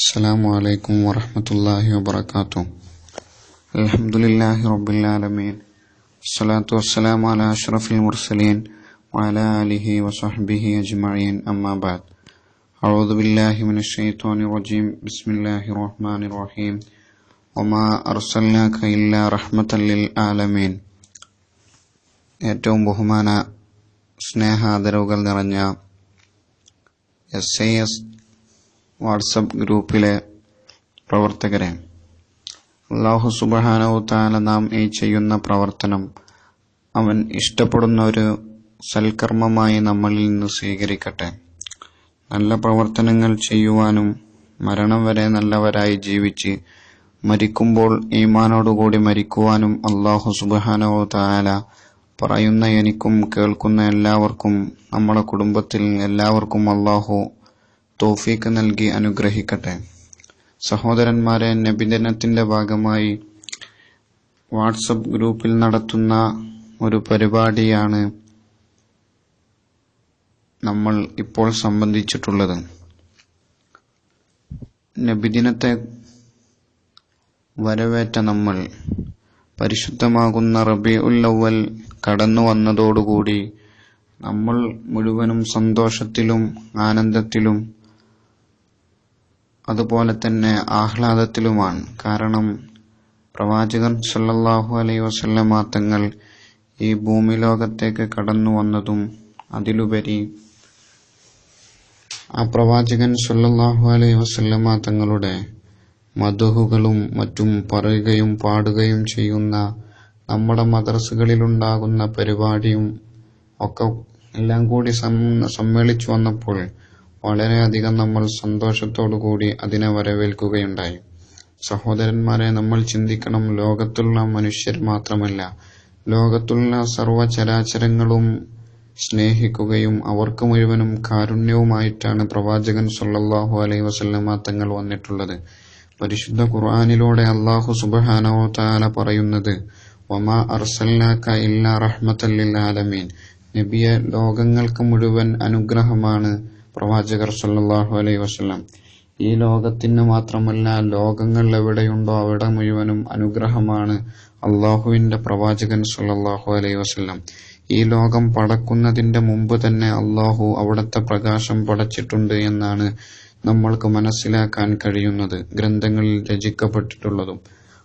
السلام عليكم ورحمة الله وبركاته الحمد لله رب العالمين الصلاة والسلام على أشرف المرسلين وعلى آله وصحبه أجمعين أما بعد أعوذ بالله من الشيطان الرجيم بسم الله الرحمن الرحيم وما أرسلناك إلا رحمة للعالمين ഏറ്റവും ബഹുമാന സ്നേഹാദരവുകൾ നിറഞ്ഞ എസ് ഐ എസ് വാട്സപ്പ് ഗ്രൂപ്പിലെ പ്രവർത്തകരെ. അള്ളാഹു സുബഹാനവു താല നാം ഈ ചെയ്യുന്ന പ്രവർത്തനം അവൻ ഇഷ്ടപ്പെടുന്ന ഒരു സൽക്കർമ്മമായി നമ്മളിൽ നിന്ന് സ്വീകരിക്കട്ടെ. നല്ല പ്രവർത്തനങ്ങൾ ചെയ്യുവാനും മരണം വരെ നല്ലവരായി ജീവിച്ച് മരിക്കുമ്പോൾ ഈമാനോടുകൂടി മരിക്കുവാനും അള്ളാഹു സുബഹാനോ താല പറയുന്ന എനിക്കും കേൾക്കുന്ന എല്ലാവർക്കും നമ്മുടെ കുടുംബത്തിൽ എല്ലാവർക്കും അള്ളാഹു തോഫീക്ക് നൽകി അനുഗ്രഹിക്കട്ടെ. സഹോദരന്മാരെ നബിദിനത്തിന്റെ ഭാഗമായി വാട്സപ്പ് ഗ്രൂപ്പിൽ നടത്തുന്ന ഒരു പരിപാടിയാണ് നമ്മൾ ഇപ്പോൾ സംബന്ധിച്ചിട്ടുള്ളത്. നബിദിനത്തെ വരവേറ്റ നമ്മൾ പരിശുദ്ധമാകുന്ന റബി ഉല്ലവൽ കടന്നു വന്നതോടുകൂടി നമ്മൾ മുഴുവനും സന്തോഷത്തിലും ആനന്ദത്തിലും അതുപോലെ തന്നെ ആഹ്ലാദത്തിലുമാണ്. കാരണം പ്രവാചകൻ സല്ലല്ലാഹു അലൈഹി വസല്ലമ തങ്ങൾ ഈ ഭൂമി ലോകത്തേക്ക് കടന്നു വന്നതും അതിലുപരി ആ പ്രവാചകൻ സല്ലല്ലാഹു അലൈഹി വസല്ലമ തങ്ങളുടെ മധുഹുകളും മറ്റും പറയുകയും പാടുകയും ചെയ്യുന്ന നമ്മുടെ മദ്രസകളിലുണ്ടാകുന്ന പരിപാടിയും ഒക്കെ എല്ലാം കൂടി സമ്മേളിച്ചു വന്നപ്പോൾ വളരെയധികം നമ്മൾ സന്തോഷത്തോടു കൂടി അതിനെ വരവേൽക്കുകയുണ്ടായി. സഹോദരന്മാരെ നമ്മൾ ചിന്തിക്കണം ലോകത്തുള്ള മനുഷ്യർ മാത്രമല്ല ലോകത്തുള്ള സർവചരാചരങ്ങളും സ്നേഹിക്കുകയും അവർക്ക് മുഴുവനും കാരുണ്യവുമായിട്ടാണ് പ്രവാചകൻ സല്ലല്ലാഹു അലൈഹി വസല്ലമ തങ്ങൾ വന്നിട്ടുള്ളത്. പരിശുദ്ധ ഖുർആാനിലൂടെ അള്ളാഹു സുബഹാനോ താല പറയുന്നത് ഇല്ലാ റഹ്മത്തല്ലിൽ ആലമീൻ. ലോകങ്ങൾക്ക് മുഴുവൻ അനുഗ്രഹമാണ് പ്രവാചകർ സല്ലല്ലാഹു അലൈഹി വസല്ലം ഈ ലോകത്തിന് മാത്രമല്ല ലോകങ്ങൾ എവിടെയുണ്ടോ അവിടെ മുഴുവനും അനുഗ്രഹമാണ് അള്ളാഹുവിന്റെ പ്രവാചകൻ സല്ലല്ലാഹു അലൈഹി വസല്ലം. ഈ ലോകം പടക്കുന്നതിന്റെ മുമ്പ് തന്നെ അള്ളാഹു അവിടുത്തെ പ്രകാശം പടച്ചിട്ടുണ്ട് എന്നാണ് നമ്മൾക്ക് മനസ്സിലാക്കാൻ കഴിയുന്നത് ഗ്രന്ഥങ്ങളിൽ രചിക്കപ്പെട്ടിട്ടുള്ളതും.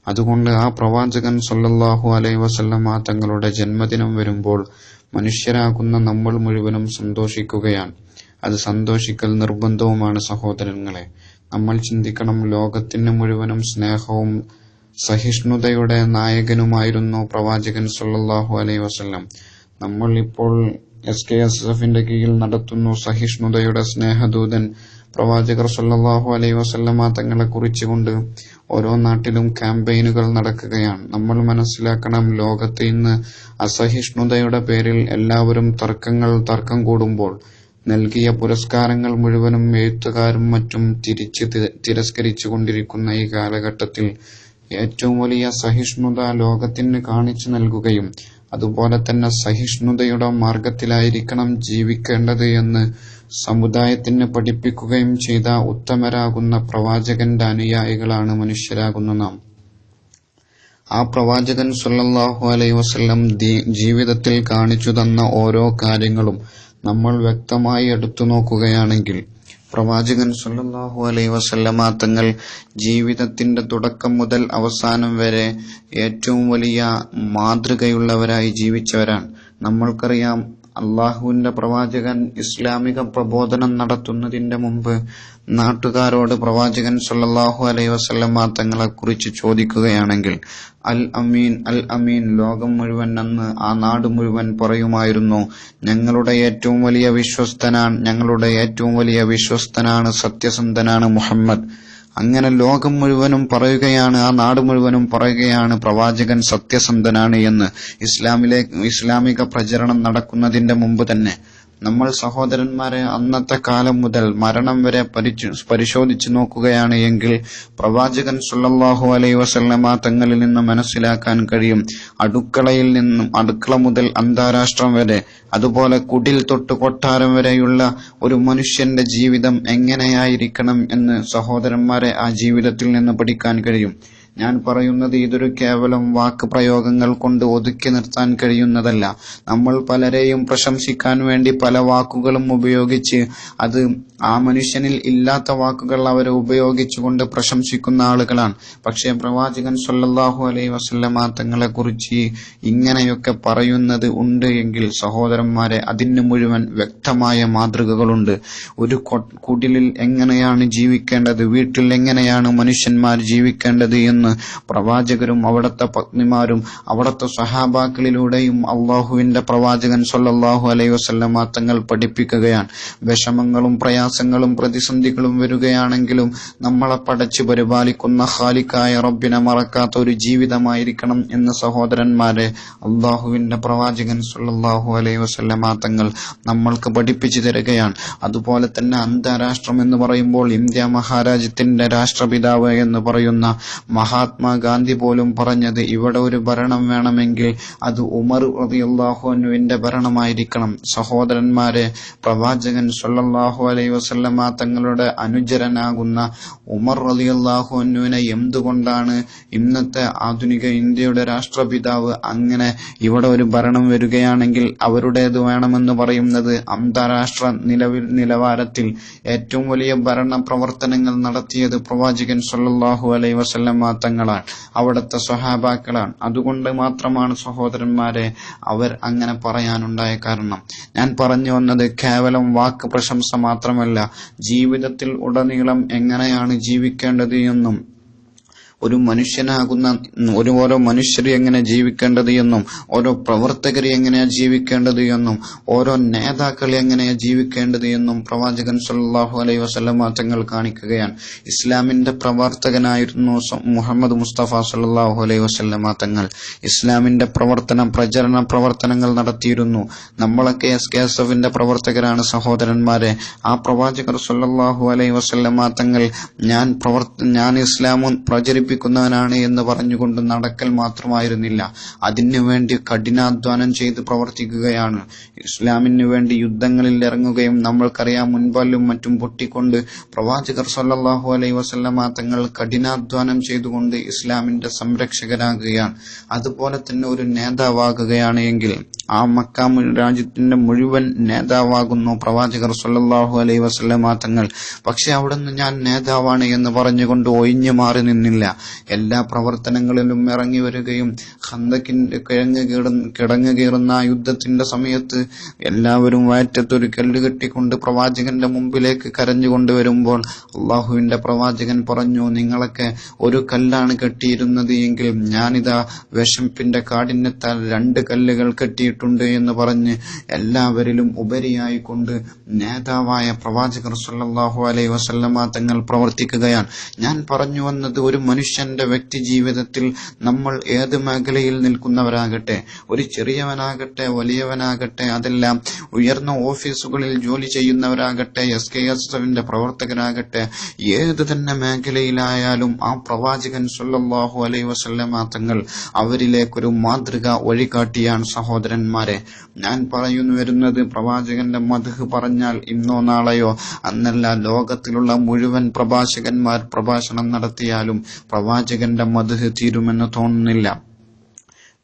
അതുകൊണ്ട് ആ പ്രവാചകൻ സല്ലല്ലാഹു അലൈഹി വസല്ലമ തങ്ങളുടെ ജന്മദിനം വരുമ്പോൾ മനുഷ്യരാകുന്ന നമ്മൾ മുഴുവനും സന്തോഷിക്കുകയാണ്. അത് സന്തോഷിക്കൽ നിർബന്ധവുമാണ് സഹോദരങ്ങളെ. നമ്മൾ ചിന്തിക്കണം ലോകത്തിന് മുഴുവനും സ്നേഹവും സഹിഷ്ണുതയുടെ നായകനുമായിരുന്നു പ്രവാചകൻ സല്ലാഹു അലൈ വസല്ലം. നമ്മൾ ഇപ്പോൾ എസ് കെ എസ് എഫിന്റെ കീഴിൽ നടത്തുന്നു സഹിഷ്ണുതയുടെ സ്നേഹദൂതൻ പ്രവാചകർ സല്ലാഹു അലൈ വസല്ലമ തങ്ങളെ കുറിച്ചുകൊണ്ട് ഓരോ നാട്ടിലും ക്യാമ്പയിനുകൾ നടക്കുകയാണ്. നമ്മൾ മനസ്സിലാക്കണം ലോകത്ത് ഇന്ന് അസഹിഷ്ണുതയുടെ പേരിൽ എല്ലാവരും തർക്കങ്ങൾ തർക്കം കൂടുമ്പോൾ നൽകിയ പുരസ്കാരങ്ങൾ മുഴുവനും എഴുത്തുകാരും മറ്റും തിരിച്ച് തിരസ്കരിച്ചു കൊണ്ടിരിക്കുന്ന ഈ കാലഘട്ടത്തിൽ ഏറ്റവും വലിയ സഹിഷ്ണുത ലോകത്തിന് കാണിച്ചു നൽകുകയും അതുപോലെ തന്നെ സഹിഷ്ണുതയുടെ മാർഗത്തിലായിരിക്കണം ജീവിക്കേണ്ടത് എന്ന് സമുദായത്തിന് പഠിപ്പിക്കുകയും ചെയ്ത ഉത്തമരാകുന്ന പ്രവാചകന്റെ അനുയായികളാണ് മനുഷ്യരാകുന്ന നാം. ആ പ്രവാചകൻ സുല്ലാഹു അലൈഹി വസല്ലം ജീവിതത്തിൽ കാണിച്ചു തന്ന ഓരോ കാര്യങ്ങളും നമ്മൾ വ്യക്തമായി എടുത്തു നോക്കുകയാണെങ്കിൽ പ്രവാചകൻ സല്ലല്ലാഹു അലൈ വസല്ലമ തങ്ങൾ ജീവിതത്തിന്റെ തുടക്കം മുതൽ അവസാനം വരെ ഏറ്റവും വലിയ മാതൃകയുള്ളവരായി ജീവിച്ചവരാണ്. നമ്മൾക്കറിയാം അള്ളാഹുവിന്റെ പ്രവാചകൻ ഇസ്ലാമിക പ്രബോധനം നടത്തുന്നതിന്റെ മുമ്പ് നാട്ടുകാരോട് പ്രവാചകൻ സല്ലാഹു അലൈഹി വസ്ലമ തങ്ങളെ കുറിച്ച് ചോദിക്കുകയാണെങ്കിൽ അൽ അമീൻ അൽ അമീൻ ലോകം മുഴുവൻ അന്ന് ആ നാട് മുഴുവൻ പറയുമായിരുന്നു. ഞങ്ങളുടെ ഏറ്റവും വലിയ വിശ്വസ്തനാണ് ഞങ്ങളുടെ ഏറ്റവും വലിയ വിശ്വസ്തനാണ് സത്യസന്ധനാണ് മുഹമ്മദ്. അങ്ങനെ ലോകം മുഴുവനും പറയുകയാണ് ആ നാട് മുഴുവനും പറയുകയാണ് പ്രവാചകൻ സത്യസന്ധനാണ് എന്ന്. ഇസ്ലാമിലെ ഇസ്ലാമിക പ്രചരണം നടക്കുന്നതിന്റെ മുമ്പ് തന്നെ. നമ്മൾ സഹോദരന്മാരെ അന്നത്തെ കാലം മുതൽ മരണം വരെ പരിശോധിച്ചു നോക്കുകയാണ് എങ്കിൽ പ്രവാചകൻ സുല്ലാഹു അലൈ വസല്ലമ തങ്ങളിൽ നിന്ന് മനസ്സിലാക്കാൻ കഴിയും. അടുക്കളയിൽ നിന്നും അടുക്കള മുതൽ അന്താരാഷ്ട്രം വരെ അതുപോലെ കുടിൽ തൊട്ട് കൊട്ടാരം വരെയുള്ള ഒരു മനുഷ്യന്റെ ജീവിതം എങ്ങനെയായിരിക്കണം എന്ന് സഹോദരന്മാരെ ആ ജീവിതത്തിൽ നിന്ന് പഠിക്കാൻ കഴിയും. ഞാൻ പറയുന്നത് ഇതൊരു കേവലം വാക്ക് പ്രയോഗങ്ങൾ കൊണ്ട് ഒതുക്കി നിർത്താൻ കഴിയുന്നതല്ല. നമ്മൾ പലരെയും പ്രശംസിക്കാൻ വേണ്ടി പല വാക്കുകളും ഉപയോഗിച്ച് അത് ആ മനുഷ്യനിൽ ഇല്ലാത്ത വാക്കുകൾ അവരെ ഉപയോഗിച്ചുകൊണ്ട് പ്രശംസിക്കുന്ന ആളുകളാണ്. പക്ഷേ പ്രവാചകൻ സല്ലല്ലാഹു അലൈ വസല്ലമ തങ്ങളെ കുറിച്ച് ഇങ്ങനെയൊക്കെ പറയുന്നത് ഉണ്ട് എങ്കിൽ സഹോദരന്മാരെ അതിന് മുഴുവൻ വ്യക്തമായ മാതൃകകളുണ്ട്. ഒരു കുടിലിൽ എങ്ങനെയാണ് ജീവിക്കേണ്ടത്? വീട്ടിൽ എങ്ങനെയാണ് മനുഷ്യന്മാർ ജീവിക്കേണ്ടത് എന്ന് പ്രവാചകരും അവിടുത്തെ പത്നിമാരും അവിടുത്തെ സഹാബാക്കളിലൂടെയും അള്ളാഹുവിന്റെ പ്രവാചകൻ സൊല്ലാഹു അലൈ വസല്ലമ തങ്ങൾ പഠിപ്പിക്കുകയാണ്. വിഷമങ്ങളും പ്രയാസങ്ങളും പ്രതിസന്ധികളും വരികയാണെങ്കിലും നമ്മളെ പടച്ചു പരിപാലിക്കുന്ന ഖാലിക്കായ റബ്ബിനെ മറക്കാത്ത ഒരു ജീവിതമായിരിക്കണം എന്ന് സഹോദരന്മാരെ അള്ളാഹുവിന്റെ പ്രവാചകൻ സൊല്ലാഹു അലൈ വസല്ലമ തങ്ങൾ നമ്മൾക്ക് പഠിപ്പിച്ചു തരികയാണ്. അതുപോലെ തന്നെ അന്താരാഷ്ട്രം എന്ന് പറയുമ്പോൾ ഇന്ത്യ മഹാരാജ്യത്തിന്റെ രാഷ്ട്രപിതാവ് എന്ന് പറയുന്ന മഹാത്മാഗാന്ധി പോലും പറഞ്ഞത് ഇവിടെ ഒരു ഭരണം വേണമെങ്കിൽ അത് ഉമർ റളിയല്ലാഹുവിന്റെ ഭരണമായിരിക്കണം. സഹോദരന്മാരെ പ്രവാചകൻ സൊല്ലാഹു അലൈ വസല്ലമ തങ്ങളുടെ അനുചരനാകുന്ന ഉമർ റളിയല്ലാഹുവിനെ എന്തുകൊണ്ടാണ് ഇന്നത്തെ ആധുനിക ഇന്ത്യയുടെ രാഷ്ട്രപിതാവ് അങ്ങനെ ഇവിടെ ഒരു ഭരണം വരികയാണെങ്കിൽ അവരുടേത് വേണമെന്ന് പറയുന്നത് അന്താരാഷ്ട്ര നിലവിൽ നിലവാരത്തിൽ ഏറ്റവും വലിയ ഭരണ പ്രവർത്തനങ്ങൾ നടത്തിയത് പ്രവാചകൻ സൊല്ലാഹു അലൈ വസല്ലമ തങ്ങളാണ് അവിടുത്തെ സ്വഹാബാക്കളാണ്. അതുകൊണ്ട് മാത്രമാണ് സഹോദരന്മാരെ അവർ അങ്ങനെ പറയാനുണ്ടായ കാരണം. ഞാൻ പറഞ്ഞു വന്നത് കേവലം വാക്ക് പ്രശംസ മാത്രമല്ല ജീവിതത്തിൽ ഉടനീളം എങ്ങനെയാണ് ജീവിക്കേണ്ടത് എന്നും. ഒരു മനുഷ്യനാകുന്ന ഒരു ഓരോ മനുഷ്യർ എങ്ങനെ ജീവിക്കേണ്ടത് എന്നും ഓരോ പ്രവർത്തകർ എങ്ങനെയാ ജീവിക്കേണ്ടത് എന്നും ഓരോ നേതാക്കൾ എങ്ങനെയാ ജീവിക്കേണ്ടത് എന്നും പ്രവാചകൻ സല്ലല്ലാഹു അലൈ വസല്ലമ തങ്ങൾ കാണിക്കുകയാണ്. ഇസ്ലാമിന്റെ പ്രവർത്തകനായിരുന്നു മുഹമ്മദ് മുസ്തഫ സല്ലല്ലാഹു അലൈ വസല്ലമ തങ്ങൾ. ഇസ്ലാമിന്റെ പ്രവർത്തനം പ്രചരണ പ്രവർത്തനങ്ങൾ നടത്തിയിരുന്നു. നമ്മളൊക്കെ എസ് കെ എസ് എഫിന്റെ പ്രവർത്തകരാണ് സഹോദരന്മാരെ. ആ പ്രവാചകർ സല്ലല്ലാഹു അലൈ വസല്ലമ തങ്ങൾ ഞാൻ പ്രവർത്ത ഞാൻ ഇസ്ലാം പ്രചരിപ്പിക്കുന്നവനാണ് എന്ന് പറഞ്ഞുകൊണ്ട് നടക്കൽ മാത്രമായിരുന്നില്ല. അതിനുവേണ്ടി കഠിനാധ്വാനം ചെയ്ത് പ്രവർത്തിക്കുകയാണ്. ഇസ്ലാമിന് വേണ്ടി യുദ്ധങ്ങളിൽ ഇറങ്ങുകയും നമ്മൾക്കറിയാം മുൻപാലും മറ്റും പൊട്ടിക്കൊണ്ട് പ്രവാചകർ സല്ലാഹു അലൈ വസല്ലമ തങ്ങൾ കഠിനാധ്വാനം ചെയ്തുകൊണ്ട് ഇസ്ലാമിന്റെ സംരക്ഷകരാകുകയാണ്. അതുപോലെ തന്നെ ഒരു നേതാവാകുകയാണ് എങ്കിൽ ആ മക്ക രാജ്യത്തിന്റെ മുഴുവൻ നേതാവാകുന്നു പ്രവാചകർ സല്ലാഹു അലൈ വസ്ലമാ തങ്ങൾ പക്ഷെ അവിടുന്ന് ഞാൻ നേതാവാണ് എന്ന് പറഞ്ഞുകൊണ്ട് ഒഴിഞ്ഞു മാറി നിന്നില്ല. എല്ലാ പ്രവർത്തനങ്ങളിലും ഇറങ്ങി വരികയും ഹന്തക്കിന്റെ കിഴങ്ങ് കീട- കിടങ്ങ് കീറുന്ന യുദ്ധത്തിന്റെ സമയത്ത് എല്ലാവരും വയറ്റത്തൊരു കല്ല് കെട്ടിക്കൊണ്ട് പ്രവാചകന്റെ മുമ്പിലേക്ക് കരഞ്ഞുകൊണ്ട് വരുമ്പോൾ അള്ളാഹുവിന്റെ പ്രവാചകൻ പറഞ്ഞു നിങ്ങളൊക്കെ ഒരു കല്ലാണ് കെട്ടിയിരുന്നത് എങ്കിൽ ഞാനിതാ വിശപ്പിന്റെ കാടിനെത്താൻ രണ്ട് കല്ലുകൾ കെട്ടിയിട്ടുണ്ട് എന്ന് പറഞ്ഞ് എല്ലാവരിലും ഉപരിയായി കൊണ്ട് നേതാവായ പ്രവാചകർ സല്ലാഹു അലൈ വസല്ലമ തങ്ങൾ പ്രവർത്തിക്കുകയാണ്. ഞാൻ പറഞ്ഞു വന്നത് ഒരു മനുഷ്യന്റെ വ്യക്തി ജീവിതത്തിൽ നമ്മൾ ഏത് മേഖലയിൽ നിൽക്കുന്നവരാകട്ടെ ഒരു ചെറിയവനാകട്ടെ വലിയവനാകട്ടെ അതെല്ലാം ഉയർന്ന ഓഫീസുകളിൽ ജോലി ചെയ്യുന്നവരാകട്ടെ എസ് കെ എസ് എഫിന്റെ പ്രവർത്തകരാകട്ടെ ഏത് തന്നെ മേഖലയിലായാലും ആ പ്രവാചകൻ സല്ലാഹു അലൈ വസല്ലമ തങ്ങൾ അവരിലേക്കൊരു മാതൃക വഴികാട്ടിയാണ് സഹോദരന്മാരെ ഞാൻ പറയുന്നു വരുന്നത് പ്രവാചകന്റെ മധു പറഞ്ഞാൽ ഇന്നോ നാളെയോ. അന്നല്ല ലോകത്തിലുള്ള മുഴുവൻ പ്രഭാഷകന്മാർ പ്രഭാഷണം നടത്തിയാലും പ്രവാചകന്റെ മധു തീരുമെന്ന് തോന്നുന്നില്ല.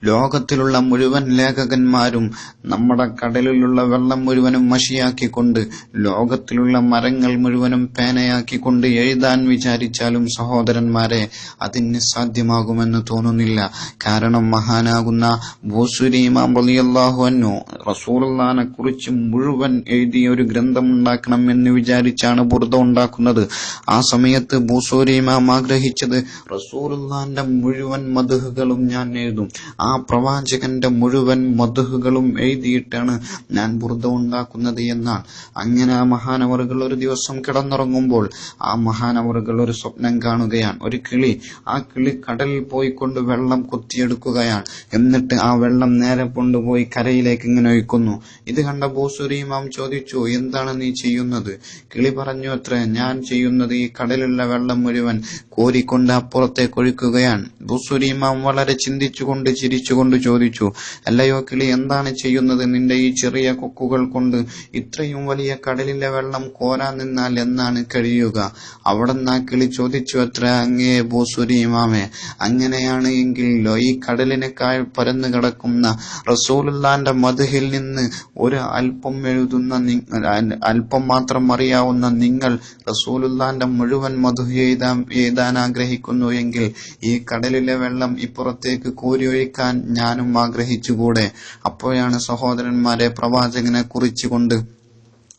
ലോകത്തിലുള്ള മുഴുവൻ ലേഖകന്മാരും നമ്മുടെ കടലിലുള്ള വെള്ളം മുഴുവനും മഷിയാക്കിക്കൊണ്ട് ലോകത്തിലുള്ള മരങ്ങൾ മുഴുവനും പേനയാക്കിക്കൊണ്ട് എഴുതാൻ വിചാരിച്ചാലും സഹോദരന്മാരെ അതിന് സാധ്യമാകുമെന്ന് തോന്നുന്നില്ല. കാരണം മഹാനാകുന്ന ഭൂസുരി വലിയല്ലാഹു അൻഹു റസൂലുള്ളാനെ കുറിച്ച് മുഴുവൻ എഴുതിയ ഒരു ഗ്രന്ഥം ഉണ്ടാക്കണം എന്ന് വിചാരിച്ചാണ് ബുർദ ഉണ്ടാക്കുന്നത്. ആ സമയത്ത് ഭൂസൂരിമാം ആഗ്രഹിച്ചത് റസൂലുള്ളാന്റെ മുഴുവൻ മധുഹകളും ഞാൻ എഴുതും. ആ പ്രവാചകന്റെ മുഴുവൻ മധുഹുകളും എഴുതിയിട്ടാണ് ഞാൻ ബുർദ ഉണ്ടാക്കുന്നത് എന്നാണ്. അങ്ങനെ ആ മഹാനവറുകൾ ഒരു ദിവസം കിടന്നുറങ്ങുമ്പോൾ ആ മഹാനവറുകൾ ഒരു സ്വപ്നം കാണുകയാണ്. ഒരു കിളി ആ കിളി കടലിൽ പോയിക്കൊണ്ട് വെള്ളം കൊത്തിയെടുക്കുകയാണ്. എന്നിട്ട് ആ വെള്ളം നേരെ കൊണ്ടുപോയി കരയിലേക്ക് ഇങ്ങനെ ഒഴിക്കുന്നു. ഇത് കണ്ട ബോസുരി ഇമാം ചോദിച്ചു എന്താണ് നീ ചെയ്യുന്നത്? കിളി പറഞ്ഞു അത്ര ഞാൻ ചെയ്യുന്നത് ഈ കടലിലുള്ള വെള്ളം മുഴുവൻ കോരിക്കൊണ്ട് അപ്പുറത്തേക്ക് ഒഴിക്കുകയാണ്. ബുസുരി ഇമാം വളരെ ചിന്തിച്ചുകൊണ്ട് ചിരിച്ചുകൊണ്ട് ചോദിച്ചു അല്ലയോ കിളി എന്താണ് ചെയ്യുന്നത് നിന്റെ ഈ ചെറിയ കൊക്കുകൾ കൊണ്ട്? ഇത്രയും വലിയ കടലിലെ വെള്ളം കോരാൻ നിന്നാൽ എന്നാണ് കഴിയുക? അവിടെ നിന്ന് ആ കിളി ചോദിച്ചു അത്ര അങ്ങേ ബോസുരീമാമേ അങ്ങനെയാണ് എങ്കിൽ ഈ കടലിനേക്കാൾ പരന്നു കിടക്കുന്ന റസൂലുല്ലാന്റെ മധുഹിൽ നിന്ന് ഒരു അല്പം എഴുതുന്ന അല്പം മാത്രം അറിയാവുന്ന നിങ്ങൾ റസൂലുല്ലാന്റെ മുഴുവൻ മധു എഴുതാൻ എഴുതാൻ ആഗ്രഹിക്കുന്നു എങ്കിൽ ഈ കടലിലെ വെള്ളം ഇപ്പുറത്തേക്ക് കോരിയൊഴിക്കാൻ ഞാനും ആഗ്രഹിച്ചുകൂടെ? അപ്പോഴാണ് സഹോദരന്മാരെ പ്രവാചകനെ കുറിച്ചുകൊണ്ട്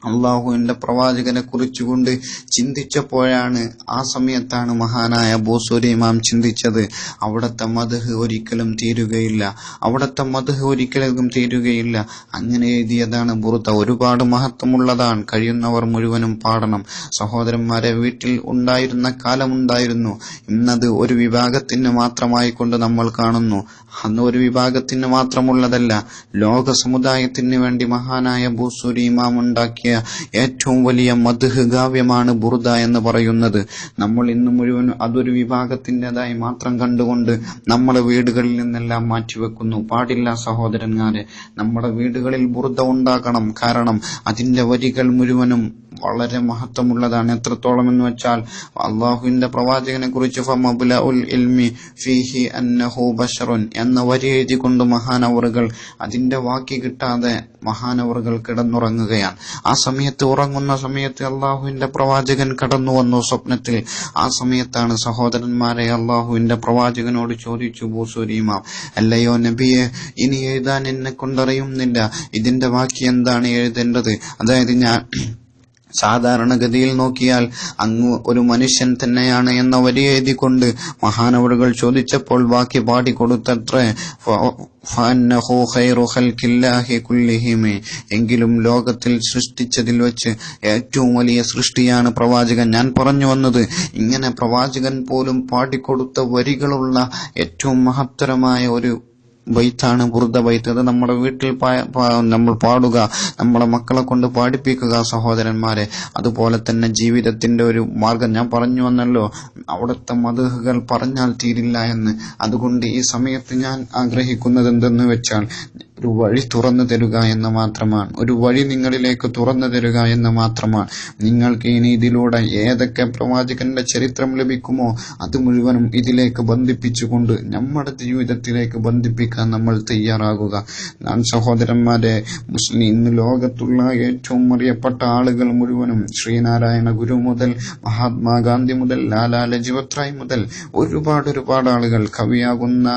അള്ളാഹുവിന്റെ പ്രവാചകനെ കുറിച്ചുകൊണ്ട് ചിന്തിച്ചപ്പോഴാണ് ആ സമയത്താണ് മഹാനായ ബോസൂരി ചിന്തിച്ചത്. അവിടുത്തെ മധുഹ് ഒരിക്കലും തീരുകയില്ല. അവിടുത്തെ മധുഹ് ഒരിക്കലും തീരുകയില്ല. അങ്ങനെ എഴുതിയതാണ് ബുറുത്ത ഒരുപാട് മഹത്വമുള്ളതാണ്. കഴിയുന്നവർ മുഴുവനും പാടണം. സഹോദരന്മാരെ വീട്ടിൽ ഉണ്ടായിരുന്ന കാലമുണ്ടായിരുന്നു. ഇന്നത് ഒരു വിഭാഗത്തിന് മാത്രമായി കൊണ്ട് നമ്മൾ കാണുന്നു. അന്ന് ഒരു വിഭാഗത്തിന് മാത്രമുള്ളതല്ല ലോക സമുദായത്തിന് വേണ്ടി മഹാനായ ബൂസൂരി ഇമാം ഉണ്ടാക്കിയ ഏറ്റവും വലിയ മധുഹ് കാവ്യമാണ് ബുർദ എന്ന് പറയുന്നത്. നമ്മൾ ഇന്ന് മുഴുവൻ അതൊരു വിഭാഗത്തിന്റെതായി മാത്രം കണ്ടുകൊണ്ട് നമ്മുടെ വീടുകളിൽ നിന്നെല്ലാം മാറ്റിവെക്കുന്നു. പാടില്ല സഹോദരന്മാരെ നമ്മുടെ വീടുകളിൽ ബുർദ ഉണ്ടാക്കണം കാരണം അതിന്റെ വരികൾ മുഴുവനും വളരെ മഹത്വമുള്ളതാണ്. എത്രത്തോളം എന്ന് വെച്ചാൽ അള്ളാഹുവിന്റെ പ്രവാചകനെ കുറിച്ച് എന്ന വരി എഴുതിക്കൊണ്ട് മഹാനവറുകൾ അതിന്റെ വാക്കി കിട്ടാതെ മഹാനവറുകൾ കിടന്നുറങ്ങുകയാണ്. ആ സമയത്ത് ഉറങ്ങുന്ന സമയത്ത് അള്ളാഹുവിന്റെ പ്രവാചകൻ കടന്നു വന്നു സ്വപ്നത്തിൽ. ആ സമയത്താണ് സഹോദരന്മാരെ അള്ളാഹുവിന്റെ പ്രവാചകനോട് ചോദിച്ചു ബൂസുരീമാം അല്ലയോ നബിയെ ഇനി എഴുതാൻ എന്നെ കൊണ്ടറിയുന്നില്ല. ഇതിന്റെ വാക്കി എന്താണ് എഴുതേണ്ടത്? അതായത് ഞാൻ സാധാരണഗതിയിൽ നോക്കിയാൽ അങ്ങ് ഒരു മനുഷ്യൻ തന്നെയാണ് എന്ന വരി എഴുതിക്കൊണ്ട് മഹാനവറുകൾ ചോദിച്ചപ്പോൾ ബാക്കി പാടിക്കൊടുത്തത്രേ. എങ്കിലും ലോകത്തിൽ സൃഷ്ടിച്ചതിൽ വെച്ച് ഏറ്റവും വലിയ സൃഷ്ടിയാണ് പ്രവാചകൻ ഞാൻ പറഞ്ഞു വന്നത് ഇങ്ങനെ പ്രവാചകൻ പോലും പാടിക്കൊടുത്ത വരികളുള്ള ഏറ്റവും മഹത്തരമായ ഒരു ബൈത്താണ് ബുർദ ബൈത്ത്. അത് നമ്മുടെ വീട്ടിൽ നമ്മൾ പാടുക നമ്മളെ മക്കളെ കൊണ്ട് പാടിപ്പിക്കുക സഹോദരന്മാരെ. അതുപോലെ തന്നെ ജീവിതത്തിന്റെ ഒരു മാർഗം. ഞാൻ പറഞ്ഞു വന്നല്ലോ അവിടുത്തെ മതഹുകൾ പറഞ്ഞാൽ തീരില്ല എന്ന്. അതുകൊണ്ട് ഈ സമയത്ത് ഞാൻ ആഗ്രഹിക്കുന്നത് എന്തെന്ന് വെച്ചാൽ ഒരു വഴി തുറന്നു തരുക എന്ന് മാത്രമാണ്. ഒരു വഴി നിങ്ങളിലേക്ക് തുറന്നു തരുക എന്ന് മാത്രമാണ്. നിങ്ങൾക്ക് ഇനി ഇതിലൂടെ ഏതൊക്കെ പ്രവാചകന്റെ ചരിത്രം ലഭിക്കുമോ അത് മുഴുവനും ഇതിലേക്ക് ബന്ധിപ്പിച്ചുകൊണ്ട് നമ്മുടെ ജീവിതത്തിലേക്ക് ബന്ധിപ്പിക്കാൻ നമ്മൾ തയ്യാറാകുക. നാം സഹോദരന്മാരെ മുസ്ലിം ഇന്ന് ലോകത്തുള്ള ഏറ്റവും അറിയപ്പെട്ട ആളുകൾ മുഴുവനും ശ്രീനാരായണ ഗുരു മുതൽ മഹാത്മാഗാന്ധി മുതൽ ലാലാ ലജപത് മുതൽ ഒരുപാട് ഒരുപാട് ആളുകൾ കവിയാകുന്ന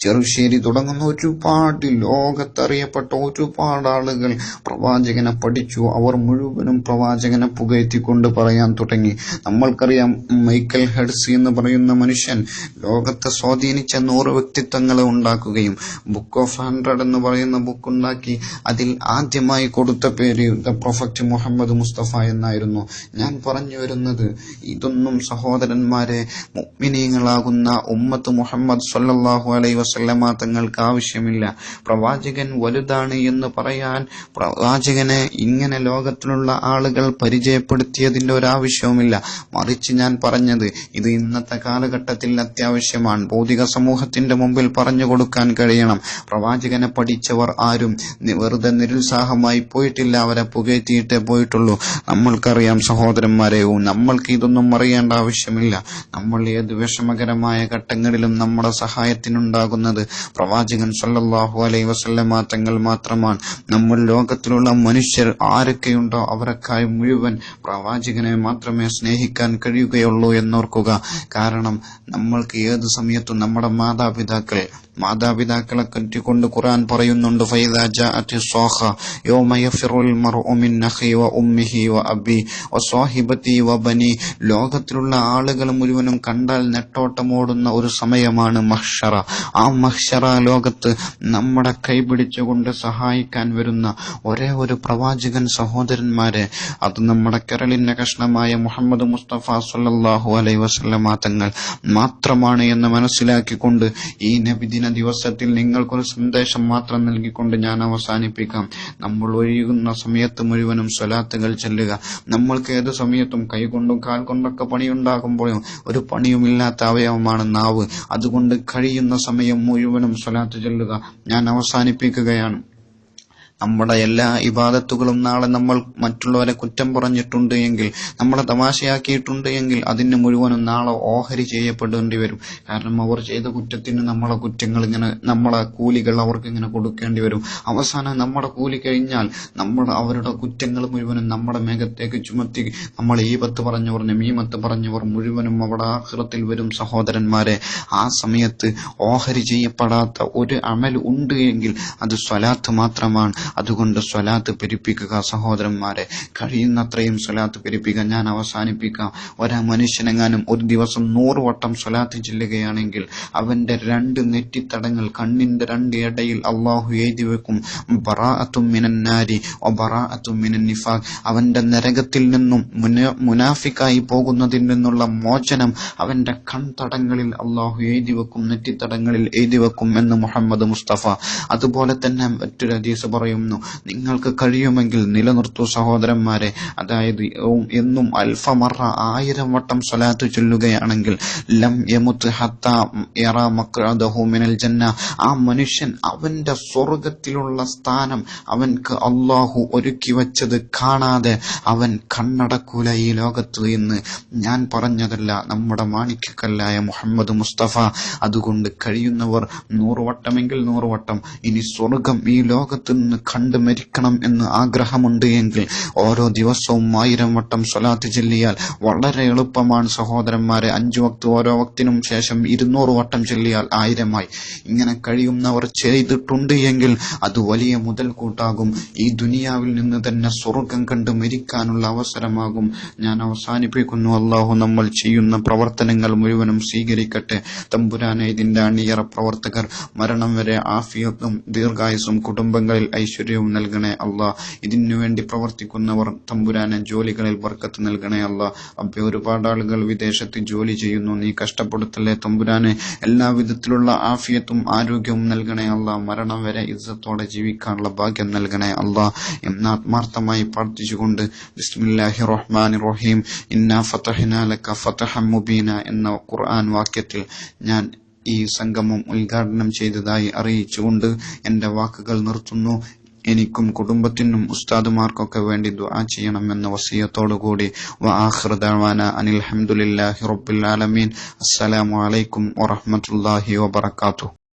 ചെറുശ്ശേരി തുടങ്ങുന്ന ഒരുപാട് ലോകത്തറിയപ്പെട്ട ഒരുപാട് ആളുകൾ പ്രവാചകനെ പഠിച്ചു. അവർ മുഴുവനും പ്രവാചകനെ പുകഴ്ത്തിക്കൊണ്ട് പറയാൻ തുടങ്ങി. നമ്മൾക്കറിയാം മൈക്കൽ ഹെഡ്സ് എന്ന് പറയുന്ന മനുഷ്യൻ ലോകത്തെ സ്വാധീനിച്ച നൂറ് വ്യക്തിത്വങ്ങളെ ഉണ്ടാക്കുകയും ബുക്ക് ഓഫ് ഹൺഡ്രഡ് എന്ന് പറയുന്ന ബുക്ക് ഉണ്ടാക്കി അതിൽ ആദ്യമായി കൊടുത്ത പേര് ദ പ്രൊഫക്റ്റ് മുഹമ്മദ് മുസ്തഫ എന്നായിരുന്നു. ഞാൻ പറഞ്ഞു വരുന്നത് ഇതൊന്നും സഹോദരന്മാരെ മുഅ്മിനീങ്ങളാകുന്ന ഉമ്മത്ത് മുഹമ്മദ് സല്ലാഹു അലൈഹി വസല്ലമ തങ്ങൾക്ക് ആവശ്യമില്ല. പ്രവാചകൻ വലുതാണ് എന്ന് പറയാൻ പ്രവാചകനെ ഇങ്ങനെ ലോകത്തിലുള്ള ആളുകൾ പരിചയപ്പെടുത്തിയതിന്റെ ഒരാവശ്യവുമില്ല മറിച്ച് ഞാൻ പറഞ്ഞത് ഇത് ഇന്നത്തെ കാലഘട്ടത്തിൽ അത്യാവശ്യമാണ്. ഭൗതിക സമൂഹത്തിന്റെ മുമ്പിൽ പറഞ്ഞു കൊടുക്കാൻ കഴിയണം. പ്രവാചകനെ പഠിച്ചവർ ആരും വെറുതെ നിരുത്സാഹമായി പോയിട്ടില്ല. അവരെ പുകഴ്ത്തിയിട്ടേ പോയിട്ടുള്ളൂ. നമ്മൾക്കറിയാം സഹോദരന്മാരെ നമ്മൾക്ക് ഇതൊന്നും അറിയേണ്ട ആവശ്യമില്ല. നമ്മൾ ഏത് വിഷമകരമായ ഘട്ടങ്ങളിലും നമ്മുടെ സഹായത്തിനുണ്ടാകുന്നത് പ്രവാചകൻ സല്ലാഹു അലൈ വസല്ലമ തങ്ങൾ മാത്രമാണ്. നമ്മൾ ലോകത്തിലുള്ള മനുഷ്യർ ആരൊക്കെയുണ്ടോ അവരൊക്കായി മുഴുവൻ പ്രവാചകനെ മാത്രമേ സ്നേഹിക്കാൻ കഴിയുകയുള്ളൂ എന്നോർക്കുക. കാരണം നമ്മൾക്ക് ഏത് സമയത്തും നമ്മുടെ മാതാപിതാക്കൾ മാതാപിതാക്കളെ കറ്റിക്കൊണ്ട് ഖുർആൻ പറയുന്നുണ്ട് യൗമ മർഉ മിൻ വ വ അബി വ വ ബനി. ലോകത്തിലുള്ള ആളുകൾ മുഴുവനും കണ്ടാൽ നെട്ടോട്ടമോടുന്ന ഒരു സമയമാണ് മഹ്ഷറ. ആ മഹ്ഷറ ലോകത്ത് നമ്മുടെ കൈപിടിച്ചുകൊണ്ട് സഹായിക്കാൻ വരുന്ന ഒരേ ഒരു പ്രവാചകൻ സഹോദരന്മാരെ അത് നമ്മുടെ കരളിന്റെ കഷ്ണമായ മുഹമ്മദ് മുസ്തഫ സല്ലല്ലാഹു അലൈ വസല്ലമ തങ്ങൾ മാത്രമാണ് എന്ന് മനസ്സിലാക്കിക്കൊണ്ട് ഈ നബിദിന ദിവസത്തിൽ നിങ്ങൾക്കൊരു സന്ദേശം മാത്രം നൽകിക്കൊണ്ട് ഞാൻ അവസാനിപ്പിക്കാം. നമ്മൾ ഒഴിയുന്ന സമയത്ത് മുഴുവനും സ്വലാത്തുകൾ ചെല്ലുക. നമ്മൾക്ക് ഏത് സമയത്തും കൈകൊണ്ടും കാൽ കൊണ്ടൊക്കെ പണിയുണ്ടാകുമ്പോഴും ഒരു പണിയുമില്ലാത്ത അവയവമാണ് നാവ്. അതുകൊണ്ട് കഴിയുന്ന സമയം മുഴുവനും സ്വലാത്ത് ചെല്ലുക. ഞാൻ അവസാനിപ്പിക്കുകയാണ്. നമ്മുടെ എല്ലാ ഇബാദത്തുകളും നാളെ നമ്മൾ മറ്റുള്ളവരെ കുറ്റം പറഞ്ഞിട്ടുണ്ട് എങ്കിൽ നമ്മളെ തമാശയാക്കിയിട്ടുണ്ട് എങ്കിൽ അതിന് മുഴുവനും നാളെ ഓഹരി ചെയ്യപ്പെടേണ്ടി വരും. കാരണം അവർ ചെയ്ത കുറ്റത്തിന് നമ്മളെ കുറ്റങ്ങൾ ഇങ്ങനെ നമ്മളെ കൂലികൾ അവർക്ക് ഇങ്ങനെ കൊടുക്കേണ്ടി വരും. അവസാനം നമ്മുടെ കൂലി കഴിഞ്ഞാൽ നമ്മൾ അവരുടെ കുറ്റങ്ങൾ മുഴുവനും നമ്മുടെ മേഘത്തേക്ക് ചുമത്തി നമ്മൾ ഈ പത്ത് പറഞ്ഞവർ നമീമത്ത് പറഞ്ഞവർ മുഴുവനും അവിടെ ആഹ്റത്തിൽ വരും സഹോദരന്മാരെ. ആ സമയത്ത് ഓഹരി ചെയ്യപ്പെടാത്ത ഒരു അമൽ ഉണ്ട് എങ്കിൽ അത് സ്വലാത്ത് മാത്രമാണ്. അതുകൊണ്ട് സ്വലാത്ത് പെരുപ്പിക്കുക സഹോദരന്മാരെ കഴിയുന്നത്രയും സ്വലാത്ത് പെരുപ്പിക്കുക ഞാൻ അവസാനിപ്പിക്കാം. ഒരാ മനുഷ്യനെങ്ങാനും ഒരു ദിവസം നൂറ് വട്ടം സ്വലാത്ത് ചെല്ലുകയാണെങ്കിൽ അവന്റെ രണ്ട് നെറ്റിത്തടങ്ങൾ കണ്ണിന്റെ രണ്ട് ഇടയിൽ അള്ളാഹു എഴുതി വെക്കും. ബറാഅത്തും മിനന്നാരി ഒ ബറാഅത്തും മിനൻ നിഫാഖ്. അവന്റെ നരകത്തിൽ നിന്നും മുനാഫിക്കായി പോകുന്നതിൽ നിന്നുള്ള മോചനം അവന്റെ കൺതടങ്ങളിൽ അള്ളാഹു എഴുതി വെക്കും നെറ്റിത്തടങ്ങളിൽ എഴുതി വെക്കും എന്ന് മുഹമ്മദ് മുസ്തഫ. അതുപോലെ തന്നെ മറ്റൊരു ഹദീസ് പറയുന്നു. നിങ്ങൾക്ക് കഴിയുമെങ്കിൽ നിലനിർത്തൂ സഹോദരന്മാരെ. അതായത് എന്നും അൽഫമറ ആയിരം വട്ടം സ്വലാത്ത് ചൊല്ലുകയാണെങ്കിൽ ലം യമുത്ത് ഹത്ത എറ മിനൽ ജന്ന. ആ മനുഷ്യൻ അവന്റെ സ്വർഗത്തിലുള്ള സ്ഥാനം അവൻക്ക് അള്ളാഹു ഒരുക്കി വച്ചത് കാണാതെ അവൻ കണ്ണടക്കൂല ഈ ലോകത്ത് എന്ന് ഞാൻ പറഞ്ഞതല്ല. നമ്മുടെ മാണിക്യക്കല്ലായ മുഹമ്മദ് മുസ്തഫ. അതുകൊണ്ട് കഴിയുന്നവർ നൂറുവട്ടമെങ്കിൽ നൂറുവട്ടം. നൂറ് വട്ടം ഇനി സ്വർഗം ഈ ലോകത്ത് നിന്ന് കണ്ടു മരിക്കണം എന്ന് ആഗ്രഹമുണ്ട് എങ്കിൽ ഓരോ ദിവസവും ആയിരം വട്ടം സ്വലാത്ത് ചൊല്ലിയാൽ വളരെ എളുപ്പമാണ് സഹോദരന്മാരെ. അഞ്ചു വക്ത് ഓരോ വക്തിനും ശേഷം ഇരുന്നൂറ് വട്ടം ചൊല്ലിയാൽ ആയിരമായി. ഇങ്ങനെ കഴിയുന്നവർ ചെയ്തിട്ടുണ്ട് എങ്കിൽ അത് വലിയ മുതൽക്കൂട്ടാകും. ഈ ദുനിയാവിൽ നിന്ന് തന്നെ സ്വർഗം കണ്ട് മരിക്കാനുള്ള അവസരമാകും. ഞാൻ അവസാനിപ്പിക്കുന്നു. അള്ളാഹു നമ്മൾ ചെയ്യുന്ന പ്രവർത്തനങ്ങൾ മുഴുവനും സ്വീകരിക്കട്ടെ. തമ്പുരാനെ ഇതിന്റെ അണിയറ പ്രവർത്തകർ മരണം വരെ ആഫിയത്തും ദീർഘായുസും കുടുംബങ്ങളിൽ ഐശ്വര്യവും നൽകണേ അല്ല ഇതിനു വേണ്ടി പ്രവർത്തിക്കുന്നവർ തമ്പുരാനെ ജോലികളിൽ വർക്കത്ത് നൽകണേ അല്ല അബ്ബെ ഒരുപാട് ആളുകൾ വിദേശത്ത് ജോലി ചെയ്യുന്നു. നീ കഷ്ടപ്പെടുത്തല്ലേ തമ്പുരാനെ? എല്ലാ വിധത്തിലുള്ള ആഫിയത്തും ആരോഗ്യവും നൽകണേ അല്ല മരണം വരെ ഇസ്സത്തോടെ ജീവിക്കാനുള്ള ഭാഗ്യം നൽകണേ അല്ല എന്ന് ആത്മാർത്ഥമായി പ്രാർത്ഥിച്ചുകൊണ്ട് ബിസ്മില്ലാഹി റഹ്മാൻ റഹീം എന്ന ഖുർആൻ വാക്യത്തിൽ ഞാൻ ഈ സംഗമം ഉദ്ഘാടനം ചെയ്തതായി അറിയിച്ചുകൊണ്ട് എന്റെ വാക്കുകൾ നിർത്തുന്നു. എനിക്കും കുടുംബത്തിനും ഉസ്താദുമാർക്കൊക്കെ വേണ്ടി ദുആ ചെയ്യണമെന്ന വസീയത്തോടുകൂടി വആഖിറുദാന അനിൽ ഹംദുലില്ലാഹി റബ്ബിൽ ആലമീൻ. അസ്സലാമു അലൈക്കും വറഹ്മത്തുള്ളാഹി വബറകാതുഹു.